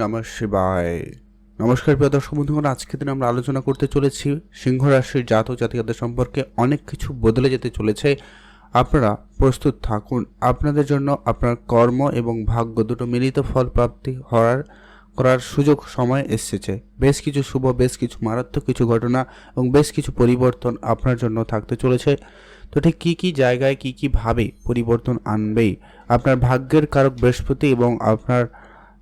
নমঃ শিবায়। নমস্কার প্রিয় দর্শক বন্ধুগণ আজকে দিন আমরা আলোচনা করতে চলেছি সিংহ রাশির জাত ও জাতিকাদের সম্পর্কে অনেক কিছু বদলে যেতে চলেছে। আপনারা প্রস্তুত থাকুন। আপনাদের জন্য আপনার কর্ম এবং ভাগ্য দুটো মিলিত ফল প্রাপ্তি হওয়ার করার সুযোগ সময় এসেছে। বেশ কিছু শুভ, বেশ কিছু মারাত্মক কিছু ঘটনা এবং বেশ কিছু পরিবর্তন আপনার জন্য থাকতে চলেছে। তো ঠিক কী কী জায়গায় কী কীভাবে পরিবর্তন আনবেই? আপনার ভাগ্যের কারক বৃহস্পতি এবং আপনার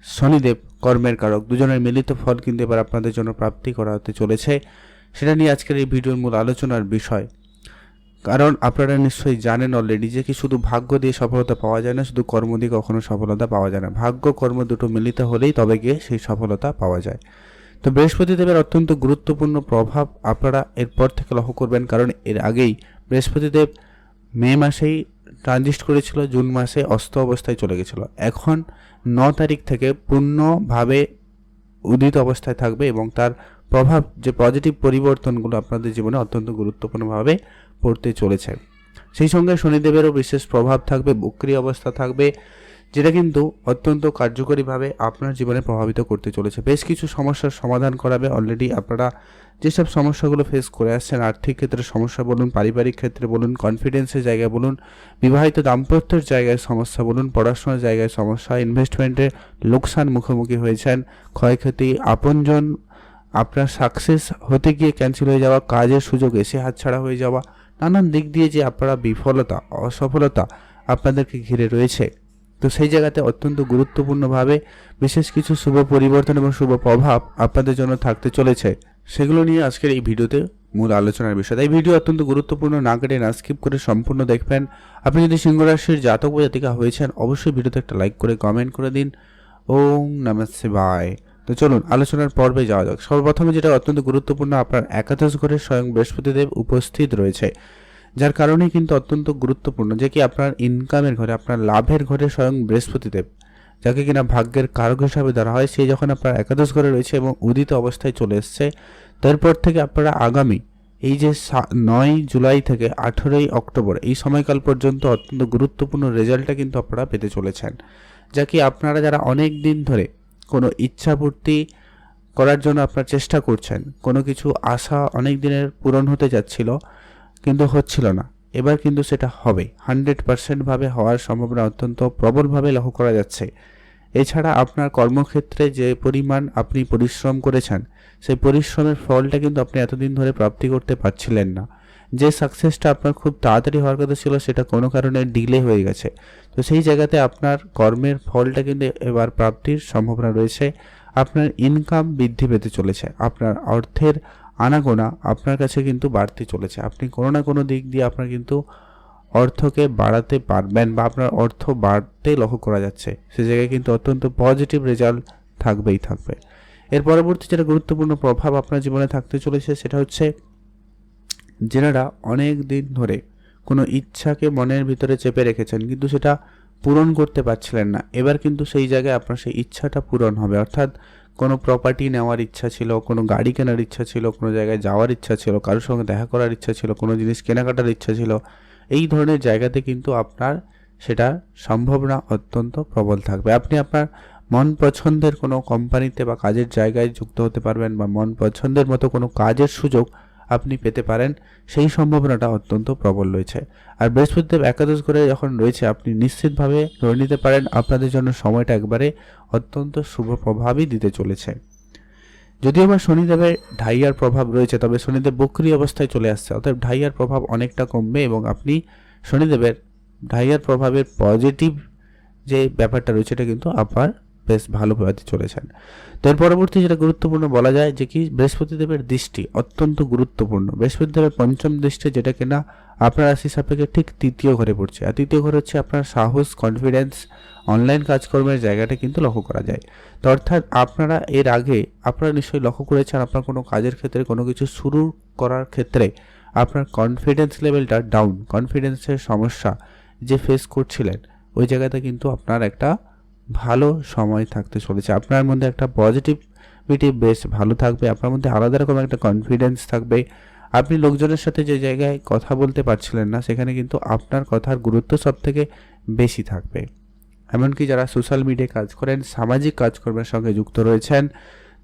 শনিদেব কর্মের কারক। দুজনের মিলিত ফল কিন্তু এবার আপনাদের জন্য প্রাপ্তি করা হতে চলেছে। সেটা নিয়ে আজকের এই ভিডিওর মূল আলোচনার বিষয়। কারণ আপনারা নিশ্চয়ই জানেন অলরেডি যে কি শুধু ভাগ্য দিয়ে সফলতা পাওয়া যায় না, শুধু কর্ম দিয়ে কখনো সফলতা পাওয়া যায় না। ভাগ্য, কর্ম দুটো মিলিত হলেই তবে গিয়ে সেই সফলতা পাওয়া যায়। তো বৃহস্পতি দেবের অত্যন্ত গুরুত্বপূর্ণ প্রভাব আপনারা এরপর থেকে লক্ষ্য করবেন, কারণ এর আগেই বৃহস্পতি দেব মে মাসেই ট্রানজিস্ট করেছিল, জুন মাসে অস্ত অবস্থায় চলে গেছিল। এখন ন তারিখ থেকে পূর্ণভাবে উদিত অবস্থায় থাকবে এবং তার প্রভাব, যে পজিটিভ পরিবর্তনগুলো আপনাদের জীবনে অত্যন্ত গুরুত্বপূর্ণভাবে পড়তে চলেছে। সেই সঙ্গে শনিদেবেরও বিশেষ প্রভাব থাকবে, বক্রি অবস্থা থাকবে। যেটা কিন্তু অত্যন্ত কার্যকরীভাবে আপনার জীবনে প্রভাবিত করতে চলেছে। বেশ কিছু সমস্যার সমাধান করাবে অলরেডি আপনারা যেসব সমস্যাগুলো ফেস করে আসছেন, আর্থিক ক্ষেত্রে সমস্যা বলুন, পারিবারিক ক্ষেত্রে বলুন কনফিডেন্সের জায়গায় বলুন, বিবাহিত দাম্পত্যের জায়গায় সমস্যা বলুন, পড়াশোনার জায়গায় সমস্যা ইনভেস্টমেন্টে লোকসান মুখোমুখি হয়েছেন, ক্ষয়ক্ষতি, আপনজন আপনার সাকসেস হতে গিয়ে ক্যান্সেল হয়ে যাওয়া, কাজের সুযোগ এসে হাতছাড়া হয়ে যাওয়া, নানান দিক দিয়ে যে আপনারা বিফলতা, অসফলতা আপনাদেরকে ঘিরে রয়েছে। তো সেই জায়গাতে অত্যন্ত গুরুত্বপূর্ণভাবে বিশেষ কিছু শুভ পরিবর্তন এবং শুভ প্রভাব আপনাদের জন্য থাকতে চলেছে। সেগুলো নিয়ে আজকের এই ভিডিওতে মূল আলোচনার বিষয়। তাই ভিডিও অত্যন্ত গুরুত্বপূর্ণ, না কেটে না স্কিপ করে সম্পূর্ণ দেখবেন। আপনি যদি সিংহ রাশির জাতক জাতিকা হয়েছেন, অবশ্যই ভিডিওতে একটা লাইক করে, কমেন্ট করে দিন। ওম নমঃ বাই তো চলুন, আলোচনার পর্বে যাওয়া যাক। সর্বপ্রথমে যেটা অত্যন্ত গুরুত্বপূর্ণ, আপনার একাদশ ঘরে স্বয়ং বৃহস্পতিদেব উপস্থিত রয়েছে। যার কারণে কিন্তু অত্যন্ত গুরুত্বপূর্ণ যে কি আপনার ইনকামের ঘরে, আপনার লাভের ঘরে স্বয়ং বৃহস্পতিদেব, যাকে কিনা ভাগ্যের কারক হিসাবে ধরা হয়, সে যখন আপনার একাদশ ঘরে রয়েছে এবং উদিত অবস্থায় চলে এসছে, তারপর থেকে আপনারা আগামী এই যে নয় জুলাই থেকে আঠেরোই অক্টোবর, এই সময়কাল পর্যন্ত অত্যন্ত গুরুত্বপূর্ণ রেজাল্টটা কিন্তু আপনারা পেতে চলেছেন। যা কি আপনারা যারা অনেক দিন ধরে কোনো ইচ্ছাপূর্তি করার জন্য আপনার চেষ্টা করছেন, কোনো কিছু আশা অনেক দিনের পূরণ হতে যাচ্ছিল কিন্তু হচ্ছিল না। এবার কিন্তু সেটা হবে। হান্ড্রেড পার্সেন্টভাবে হওয়ার সম্ভাবনা অত্যন্ত প্রবলভাবে লক্ষ্য করা যাচ্ছে। এছাড়া আপনার কর্মক্ষেত্রে যে পরিমাণ আপনি পরিশ্রম করেছেন, সেই পরিশ্রমের ফলটা কিন্তু আপনি এতদিন ধরে প্রাপ্তি করতে পারছিলেন না। যে সাকসেসটা আপনার খুব তাড়াতাড়ি হওয়ার কথা ছিল, সেটা কোনো কারণে ডিলে হয়ে গেছে। তো সেই জায়গাতে আপনার কর্মের ফলটা কিন্তু এবার প্রাপ্তির সম্ভাবনা রয়েছে। আপনার ইনকাম বৃদ্ধি পেতে চলেছে। আপনার অর্থের আনাগোনা আপনার কাছে কিন্তু বাড়তে চলেছে। আপনি কোনো না কোনো দিক দিয়ে আপনার কিন্তু অর্থকে বাড়াতে পারবেন বা আপনার অর্থ বাড়তে লক্ষ্য করা যাচ্ছে। সে জায়গায় কিন্তু অত্যন্ত পজিটিভ রেজাল্ট থাকবেই থাকবে। এর পরবর্তী যেটা গুরুত্বপূর্ণ প্রভাব আপনার জীবনে থাকতে চলেছে সেটা হচ্ছে যেনারা অনেক দিন ধরে কোনো ইচ্ছাকে মনের ভিতরে চেপে রেখেছেন কিন্তু সেটা পূরণ করতে পারছিলেন না। এবার কিন্তু সেই জায়গায় আপনার সেই ইচ্ছাটা পূরণ হবে। অর্থাৎ কোনো প্রপার্টি নেওয়ার ইচ্ছা ছিল, কোনো গাড়ি কেনার ইচ্ছা ছিল, কোনো জায়গায় যাওয়ার ইচ্ছা ছিল, কারোর সঙ্গে দেখা করার ইচ্ছা ছিল, কোনো জিনিস কেনাকাটার ইচ্ছা ছিল, এই ধরনের জায়গাতে কিন্তু আপনার সেটা সম্ভাবনা অত্যন্ত প্রবল থাকবে। আপনি আপনার মন পছন্দের কোনো কোম্পানিতে বা কাজের জায়গায় যুক্ত হতে পারবেন বা মন পছন্দের মতো কোনো কাজের সুযোগ আপনি পেতে পারেন। সেই সম্ভাবনাটা অত্যন্ত প্রবল রয়েছে। আর বৃহস্পতিদেব একাদশ করে যখন রয়েছে, আপনি নিশ্চিতভাবে ধরে নিতে পারেন, আপনাদের জন্য সময়টা একবারে অত্যন্ত শুভ প্রভাবই দিতে চলেছে। যদিও বা শনিদেবের ঢাইয়ার প্রভাব রয়েছে, তবে শনিদেব বক্রি অবস্থায় চলে আসছে। অর্থাৎ ঢাইয়ার প্রভাব অনেকটা কমবে এবং আপনি শনিদেবের ঢাইয়ার প্রভাবের পজিটিভ যে ব্যাপারটা রয়েছে, এটা কিন্তু আবার বেশ ভালো চলেছেন। তো এর পরবর্তী যেটা গুরুত্বপূর্ণ বলা যায় যে কি, বৃহস্পতিদেবের দৃষ্টি অত্যন্ত গুরুত্বপূর্ণ। বৃহস্পতিদেবের পঞ্চম দৃষ্টি যেটা কিনা, আপনার রাশি সাপেক্ষে ঠিক তৃতীয় ঘরে পড়ছে। আর তৃতীয় ঘর হচ্ছে আপনার সাহস কনফিডেন্স অনলাইন কাজকর্মের জায়গাটা কিন্তু লক্ষ্য করা যায়। তো অর্থাৎ আপনারা এর আগে, আপনারা নিশ্চয়ই লক্ষ্য করেছেন আপনার কোনো কাজের ক্ষেত্রে কোনো কিছু শুরু করার ক্ষেত্রে আপনার কনফিডেন্স লেভেলটা ডাউন কনফিডেন্সের সমস্যা যে ফেস করছিলেন, ওই জায়গাতে কিন্তু আপনার একটা ভালো সময় থাকতে চলেছে। আপনার মধ্যে একটা পজিটিভিটি বেশ ভালো থাকবে, আপনার মধ্যে আলাদা রকম একটা কনফিডেন্স থাকবে। আপনি লোকজনের সাথে যে জায়গায় কথা বলতে পারছিলেন না, সেখানে কিন্তু আপনার কথার গুরুত্ব সব থেকে বেশি থাকবে। এমনকি যারা সোশ্যাল মিডিয়ায় কাজ করেন, সামাজিক কাজকর্মের সঙ্গে যুক্ত রয়েছেন,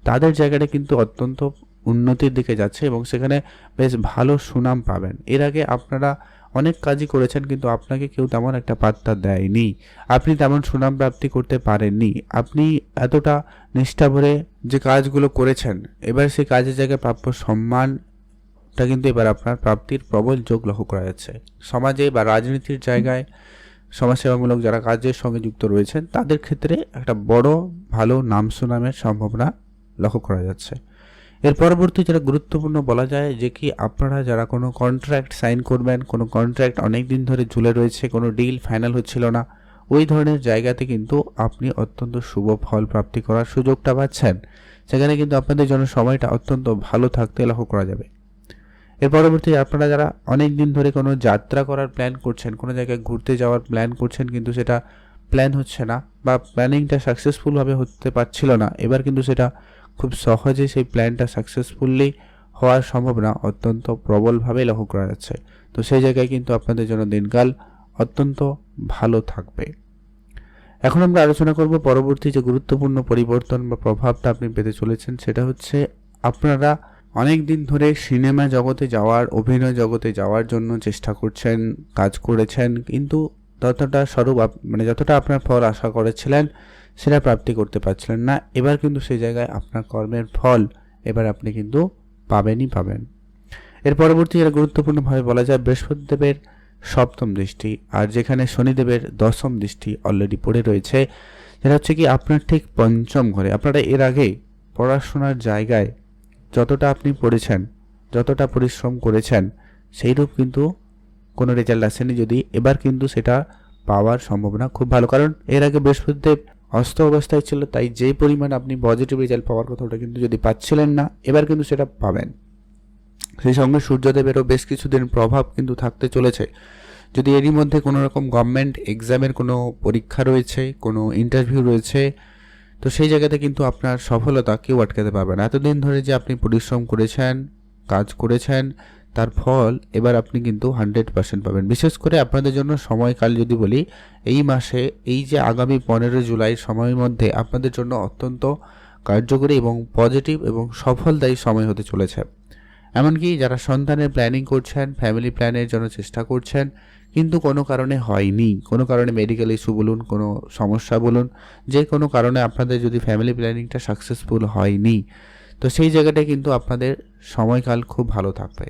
তাদের জায়গাটা কিন্তু অত্যন্ত উন্নতির দিকে যাচ্ছে এবং সেখানে বেশ ভালো সুনাম পাবেন। এর আগে আপনারা অনেক কাজই করেছেন, কিন্তু আপনাকে কেউ তেমন একটা পাত্তা দেয়নি। আপনি তেমন সুনাম প্রাপ্তি করতে পারেননি। আপনি এতটা নিষ্ঠা ভরে যে কাজগুলো করেছেন, এবার সেই কাজের জায়গায় প্রাপ্য সম্মানটা কিন্তু এবার আপনার প্রাপ্তির প্রবল যোগ লক্ষ্য করা যাচ্ছে। সমাজে বা রাজনীতির জায়গায় সমাজসেবামূলক যারা কাজের সঙ্গে যুক্ত রয়েছেন, তাদের ক্ষেত্রে একটা বড় ভালো নাম সুনামের সম্ভাবনা লক্ষ্য করা যাচ্ছে। এর পরবর্তী যেটা গুরুত্বপূর্ণ বলা যায় যে কি আপনারা যারা কোনো কন্ট্রাক্ট সাইন করবেন, কোনো কন্ট্রাক্ট অনেক দিন ধরে ঝুলে রয়েছে, কোনো ডিল ফাইনাল হচ্ছিল না, ওই ধরনের জায়গাতে কিন্তু আপনি অত্যন্ত শুভ ফল প্রাপ্তি করার সুযোগটা পাচ্ছেন। সেখানে কিন্তু আপনাদের জন্য সময়টা অত্যন্ত ভালো থাকতে লক্ষ্য করা যাবে। এর পরবর্তী আপনারা যারা অনেক দিন ধরে কোনো যাত্রা করার প্ল্যান করছেন, কোনো জায়গায় ঘুরতে যাওয়ার প্ল্যান করছেন কিন্তু সেটা প্ল্যান হচ্ছে না বা প্ল্যানিংটা সাকসেসফুলভাবে হতে পারছিল না, এবার কিন্তু সেটা খুব সহজে সেই প্ল্যানটা সাকসেসফুলি হওয়ার সম্ভাবনা অত্যন্ত প্রবলভাবে লক্ষ্য করা যাচ্ছে। তো সেই জায়গায় কিন্তু আপনাদের জন্য দিনকাল অত্যন্ত ভালো থাকবে। এখন আমরা আলোচনা করব পরবর্তী যে গুরুত্বপূর্ণ পরিবর্তন বা প্রভাবটা আপনি পেতে চলেছেন সেটা হচ্ছে আপনারা অনেক দিন ধরে সিনেমা জগতে যাওয়ার, অভিনয় জগতে যাওয়ার জন্য চেষ্টা করছেন, কাজ করেছেন, কিন্তু ততটা স্বরূপ মানে যতটা আপনার ফল আশা করেছিলেন সেটা প্রাপ্তি করতে পারছিলেন না। এবার কিন্তু সেই জায়গায় আপনার কর্মের ফল এবার আপনি কিন্তু পাবেনই পাবেন। এর পরবর্তী যেটা গুরুত্বপূর্ণভাবে বলা যায়, বৃহস্পতিদেবের সপ্তম দৃষ্টি আর যেখানে শনিদেবের দশম দৃষ্টি অলরেডি পড়ে রয়েছে যেটা হচ্ছে কি আপনার ঠিক পঞ্চম ঘরে। আপনারা এর আগে পড়াশোনার জায়গায় যতটা আপনি পড়েছেন, যতটা পরিশ্রম করেছেন, সেইরূপ কিন্তু কোনো রেজাল্ট আসেনি। যদি এবার কিন্তু সেটা পাওয়ার সম্ভাবনা খুব ভালো। কারণ এর আগে বৃহস্পতিদেব অস্ত অবস্থায় ছিল, তাই যে পরিমাণ আপনি পজিটিভ রেজাল্ট পাওয়ার কথা ওটা কিন্তু যদি পাচ্ছিলেন না, এবার কিন্তু সেটা পাবেন। সেই সঙ্গে সূর্যদেবেরও বেশ কিছুদিন প্রভাব কিন্তু থাকতে চলেছে। যদি এরই মধ্যে কোনো রকম গভর্নমেন্ট এক্সামের কোনো পরীক্ষা রয়েছে, কোনো ইন্টারভিউ রয়েছে, তো সেই জায়গাতে কিন্তু আপনার সফলতা কেউ আটকাতে পারবে না। এতদিন ধরে যে আপনি পরিশ্রম করেছেন, কাজ করেছেন তার ফল এবার আপনি কিন্তু হান্ড্রেড পার্সেন্ট পাবেন। বিশেষ করে আপনাদের জন্য সময়কাল যদি বলি, এই মাসে এই যে আগামী পনেরো জুলাই সময়ের মধ্যে আপনাদের জন্য অত্যন্ত কার্যকরী এবং পজিটিভ এবং সফলদায়ী সময় হতে চলেছে। এমনকি যারা সন্তানের প্ল্যানিং করছেন ফ্যামিলি প্ল্যানের জন্য চেষ্টা করছেন, কিন্তু কোনো কারণে হয়নি। কোনো কারণে মেডিকেল ইস্যু বলুন, কোনো সমস্যা বলুন, যে কোনো কারণে আপনাদের যদি ফ্যামিলি প্ল্যানিংটা সাকসেসফুল হয়নি, তো সেই জায়গাটায় কিন্তু আপনাদের সময়কাল খুব ভালো থাকবে।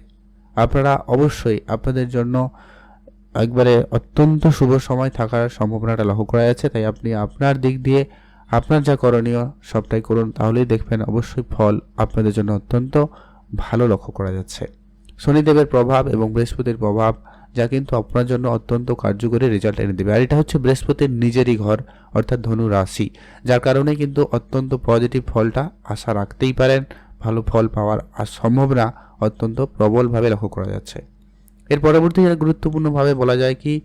আপনারা অবশ্যই আপনাদের জন্য একবারে অত্যন্ত শুভ সময় থাকার সম্ভাবনাটা লক্ষ্য করা যাচ্ছে। তাই আপনি আপনার দিক দিয়ে আপনার যা করণীয় সবটাই করুন, তাহলেই দেখবেন অবশ্যই ফল আপনাদের জন্য অত্যন্ত ভালো লক্ষ্য করা যাচ্ছে। শনিদেবের প্রভাব এবং বৃহস্পতির প্রভাব যা কিন্তু আপনার জন্য অত্যন্ত কার্যকরী রেজাল্ট এনে দেবে। আর এটা হচ্ছে বৃহস্পতির নিজেরই ঘর, অর্থাৎ ধনু রাশি, যার কারণে কিন্তু অত্যন্ত পজিটিভ ফলটা আশা রাখতেই পারেন। ভালো ফল পাওয়ার আর সম্ভাবনা অত্যন্ত প্রবলভাবে লক্ষ্য করা যাচ্ছে। এর পরবর্তী যেটা গুরুত্বপূর্ণভাবে বলা যায় কি,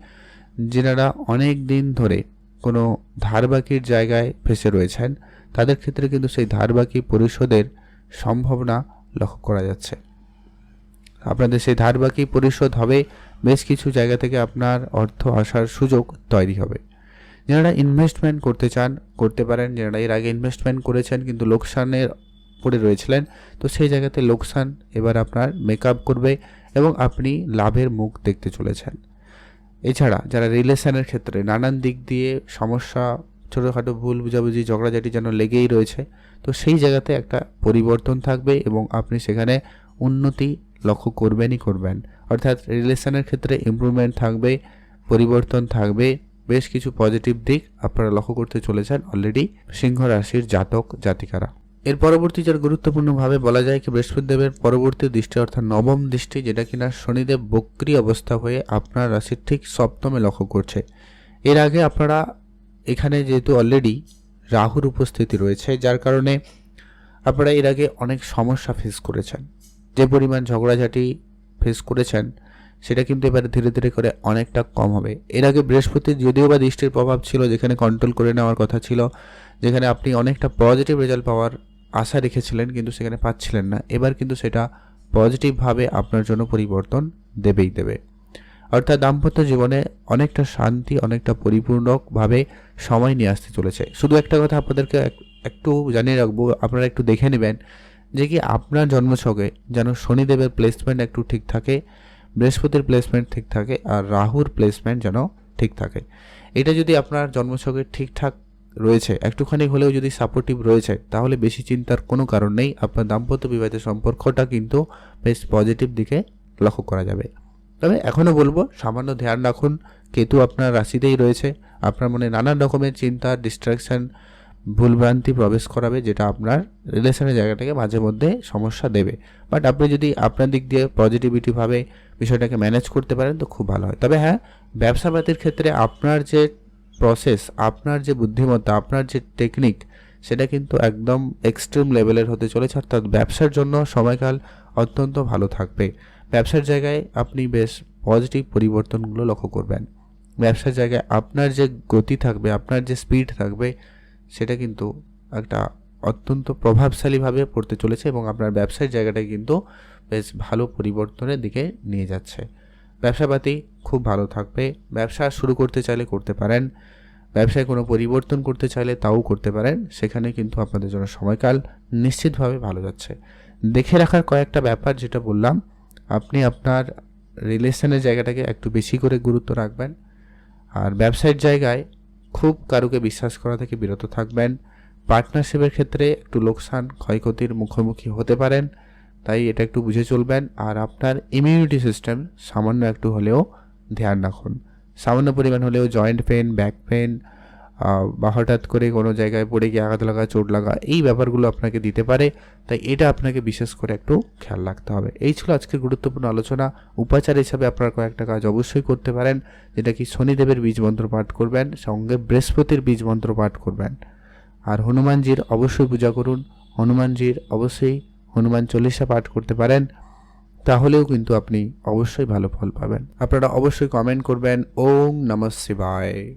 যেনারা অনেক দিন ধরে কোনো ধারবাকির জায়গায় ফেসে রয়েছেন, তাদের ক্ষেত্রে কিন্তু সেই ধারবাকি পরিশোধের সম্ভাবনা লক্ষ্য করা যাচ্ছে। আপনাদের সেই ধারবাকি পরিশোধ হবে, বেশ কিছু জায়গা থেকে আপনার অর্থ আসার সুযোগ তৈরি হবে। যারা ইনভেস্টমেন্ট করতে চান, করতে পারেন, যারা এর আগে ইনভেস্টমেন্ট করেছেন কিন্তু লোকসানের পড়ে রয়েছিলেন, তো সেই জায়গাতে লোকসান এবার আপনার মেকআপ করবে এবং আপনি লাভের মুখ দেখতে চলেছেন। এছাড়া যারা রিলেশনের ক্ষেত্রে নানান দিক দিয়ে সমস্যা, ছোটোখাটো ভুল বুঝাবুঝি, ঝগড়াঝাটি যেন লেগেই রয়েছে, তো সেই জায়গাতে একটা পরিবর্তন থাকবে এবং আপনি সেখানে উন্নতি লক্ষ্য করবেনই করবেন। অর্থাৎ রিলেশনের ক্ষেত্রে ইম্প্রুভমেন্ট থাকবে, পরিবর্তন থাকবে, বেশ কিছু পজিটিভ দিক আপনারা লক্ষ্য করতে চলেছেন অলরেডি সিংহ রাশির জাতক জাতিকারা এর পরবর্তী যার গুরুত্বপূর্ণভাবে বলা যায় কি বৃহস্পতিদেবের পরবর্তী দৃষ্টি অর্থাৎ নবম দৃষ্টি, যেটা কিনা শনিদেব বক্রি অবস্থা হয়ে আপনার রাশির ঠিক সপ্তমে লক্ষ্য করছে। এর আগে আপনারা এখানে যেহেতু অলরেডি রাহুর উপস্থিতি রয়েছে, যার কারণে আপনারা এর আগে অনেক সমস্যা ফেস করেছেন। যে পরিমাণ ঝগড়াঝাটি ফেস করেছেন, সেটা কিন্তু এবারে ধীরে ধীরে করে অনেকটা কম হবে। এর আগে বৃহস্পতির যদিও বা দৃষ্টির প্রভাব ছিল, যেখানে কন্ট্রোল করে নেওয়ার কথা ছিল, যেখানে আপনি অনেকটা পজিটিভ রেজাল্ট পাওয়ার আশা রেখেছিলেন কিন্তু সেখানে পাচ্ছিলেন না। এবার কিন্তু সেটা পজিটিভভাবে আপনার জন্য পরিবর্তন দেবেই দেবে। অর্থাৎ দাম্পত্য জীবনে অনেকটা শান্তি, অনেকটা পরিপূর্ণভাবে সময় নিয়ে আসতে চলেছে। শুধু একটা কথা আপনাদেরকে একটু জানিয়ে রাখব, আপনারা একটু দেখে নেবেন যে কি আপনার জন্মছকে যেন শনিদেবের প্লেসমেন্ট একটু ঠিক থাকে, বৃহস্পতির প্লেসমেন্ট ঠিক থাকে আর রাহুর প্লেসমেন্ট যেন ঠিক থাকে। এটা যদি আপনার জন্মছকে ঠিকঠাক রয়েছে। একটুখানি হলেও যদি সাপোর্টিভ রয়েছে, তাহলে বেশি চিন্তার কোনো কারণ নেই। আপনার দাম্পত্য বিবাহিত সম্পর্কটা কিন্তু বেশ পজিটিভ দিকে লক্ষ্য করা যাবে। তবে এখনও বলব, সামান্য ধ্যান রাখুন, কেতু আপনার রাশিতেই রয়েছে। আপনার মনে নানান রকমের চিন্তা ডিস্ট্রাকশন ভুলভ্রান্তি প্রবেশ করাবে, যেটা আপনার রিলেশনের জায়গাটাকে মাঝে মধ্যে সমস্যা দেবে। বাট আপনি যদি আপনার দিক দিয়ে পজিটিভিটিভাবে বিষয়টাকে ম্যানেজ করতে পারেন, তো খুব ভালো হয়। তবে হ্যাঁ ব্যবসাপাতির ক্ষেত্রে আপনার যে প্রসেস আপনার যে বুদ্ধিমত্তা, আপনার যে টেকনিক সেটা কিন্তু একদম এক্সট্রিম লেভেলের হতে চলেছে। অর্থাৎ ব্যবসার জন্য সময়কাল অত্যন্ত ভালো থাকবে। ব্যবসার জায়গায় আপনি বেশ পজিটিভ পরিবর্তনগুলো লক্ষ্য করবেন। ব্যবসার জায়গায় আপনার যে গতি থাকবে, আপনার যে স্পিড থাকবে, সেটা কিন্তু একটা অত্যন্ত প্রভাবশালীভাবে পড়তে চলেছে এবং আপনার ব্যবসার জায়গাটায় কিন্তু বেশ ভালো পরিবর্তনের দিকে নিয়ে যাচ্ছে। ব্যবসাপাতি খুব ভালো থাকবে। ব্যবসা শুরু করতে চাইলে করতে পারেন। ব্যবসায় কোনো পরিবর্তন করতে চাইলে তাও করতে পারেন। সেখানে কিন্তু আপনাদের জন্য সময়কাল নিশ্চিতভাবে ভালো যাচ্ছে। দেখে রাখার কয়েকটা ব্যাপার যেটা বললাম, আপনি আপনার রিলেশনের জায়গাটাকে একটু বেশি করে গুরুত্ব রাখবেন। আর ব্যবসায়ের জায়গায় খুব কারুকে বিশ্বাস করা থেকে বিরত থাকবেন। পার্টনারশিপের ক্ষেত্রে একটু লোকসান, ক্ষয়ক্ষতির মুখোমুখি হতে পারেন। তাই এটা একটু বুঝে চলবেন। আর আপনার ইমিউনিটি সিস্টেম সামান্য একটু হলেও ধ্যান রাখুন। সামান্য পরিমাণ হলেও জয়েন্ট পেন ব্যাক পেন বা হঠাৎ করে কোনো জায়গায় পড়ে গিয়ে আঘাত লাগা, চোট লাগা, এই ব্যাপারগুলো আপনাকে দিতে পারে। তাই এটা আপনাকে বিশেষ করে একটু খেয়াল রাখতে হবে। এই ছিল আজকের গুরুত্বপূর্ণ আলোচনা। উপাচার হিসাবে আপনারা কয়েকটা কাজ অবশ্যই করতে পারেন। যেটা কি শনিদেবের বীজ মন্ত্র পাঠ করবেন, সঙ্গে বৃহস্পতির বীজ মন্ত্র পাঠ করবেন। আর হনুমানজির অবশ্যই পূজা করুন। হনুমানজির অবশ্যই হনুমান চল্লিশা পাঠ করতে পারেন, তাহলেও কিন্তু আপনি অবশ্যই ভালো ফল পাবেন। আপনারা অবশ্যই কমেন্ট করবেন। ওম নম শিবায়।